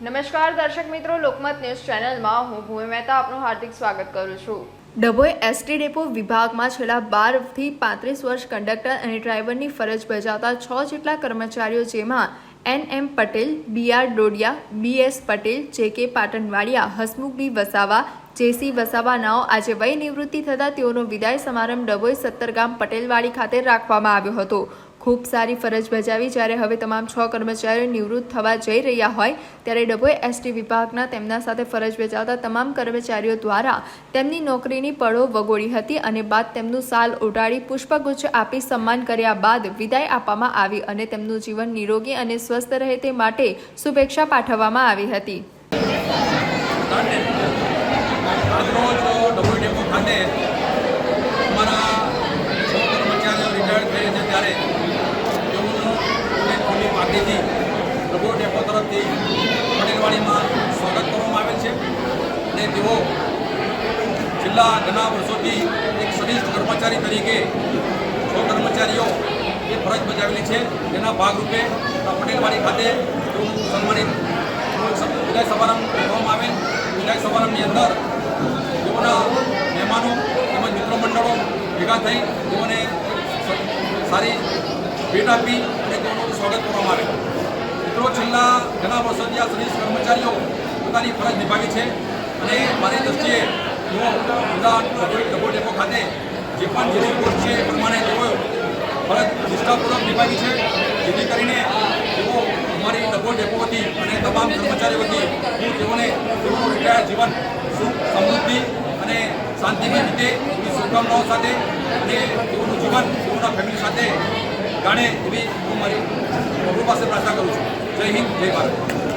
નમસ્કાર દર્શક મિત્રો, લોકમત ન્યૂઝ ચેનલમાં હું ભૂમિ મહેતા આપનું હાર્દિક સ્વાગત કરું છું. ડભોઈ એસટી ડેપો વિભાગમાં છેલ્લા બારથી પાંત્રીસ વર્ષ કંડક્ટર અને ડ્રાઈવરની ફરજ બજાવતા છ જેટલા કર્મચારીઓ જેમાં N M Patel B R Dodiya B S Patel J K Patanvadiya, Hasmukh બી વસાવા જેસી વસાવાનાઓ આજે વય નિવૃત્તિ થતાં તેઓનો વિદાય સમારંભ ડભોઈ સત્તરગામ પટેલવાડી ખાતે રાખવામાં આવ્યો હતો. ખૂબ સારી ફરજ બજાવી. જ્યારે હવે તમામ છ કર્મચારીઓ નિવૃત્ત થવા જઈ રહ્યા હોય, ત્યારે ડભોઈ એસટી વિભાગના તેમના સાથે ફરજ બજાવતા તમામ કર્મચારીઓ દ્વારા તેમની નોકરીની પળો વગોડી હતી અને બાદ તેમનું સાલ ઉડાડી પુષ્પગુચ્છ આપી સન્માન કર્યા બાદ વિદાય આપવામાં આવી અને તેમનું જીવન નિરોગી અને સ્વસ્થ રહે તે માટે શુભેચ્છા પાઠવવામાં આવી હતી આજરોજ ડબોઈ ડેપો ખાતે અમારા સૌ કર્મચારીઓ રિટાયર્ડ થઈ છે ત્યારે તેઓનું અને ખુલ્લી પ્રભુ ડેપો તરફથી પટેલવાડીમાં સ્વાગત કરવામાં આવેલ છે અને તેઓ છેલ્લા ઘણા વર્ષોથી એક શ્રેષ્ઠ કર્મચારી તરીકે છ કર્મચારીઓ એ ફરજ બજાવેલી છે. તેના ભાગરૂપે પટેલવાડી ખાતે તેઓનું સન્માનિત વિદાય સમારંભ કરવામાં આવેલ વિદાય સમારંભની અંદર તેઓના મહેમાનો તેમજ મિત્રો મંડળો ભેગા થઈ તેઓને સારી ભેટ આપી અને તેઓનું સ્વાગત કરવામાં આવે. મિત્રો, છેલ્લા ઘણા વર્ષોથી આ સર્વિસ કર્મચારીઓ પોતાની ફરજ નિભાવી છે અને મારી દ્રષ્ટિએ તેઓ જુદા ડબો ડેપો ખાતે જે પણ જે કોર્ટ છે એ પ્રમાણે તેઓ ફરજ નિષ્ઠાપૂર્વક નિભાવી છે. જેથી કરીને તેઓ અમારી ડબો ડેપોથી અને તમામ કર્મચારીઓ વતી હું તેઓને તેઓનું રિટાયર જીવન, સુખ, સમૃદ્ધિ અને શાંતિમય રીતે એવી શુભકામનાઓ સાથે અને તેઓનું જીવન, તેઓના ફેમિલી સાથે ગાણે એવી હું મારી પ્રભુ પાસે પ્રાર્થના કરું છું. જય હિન્દ જય ભારત.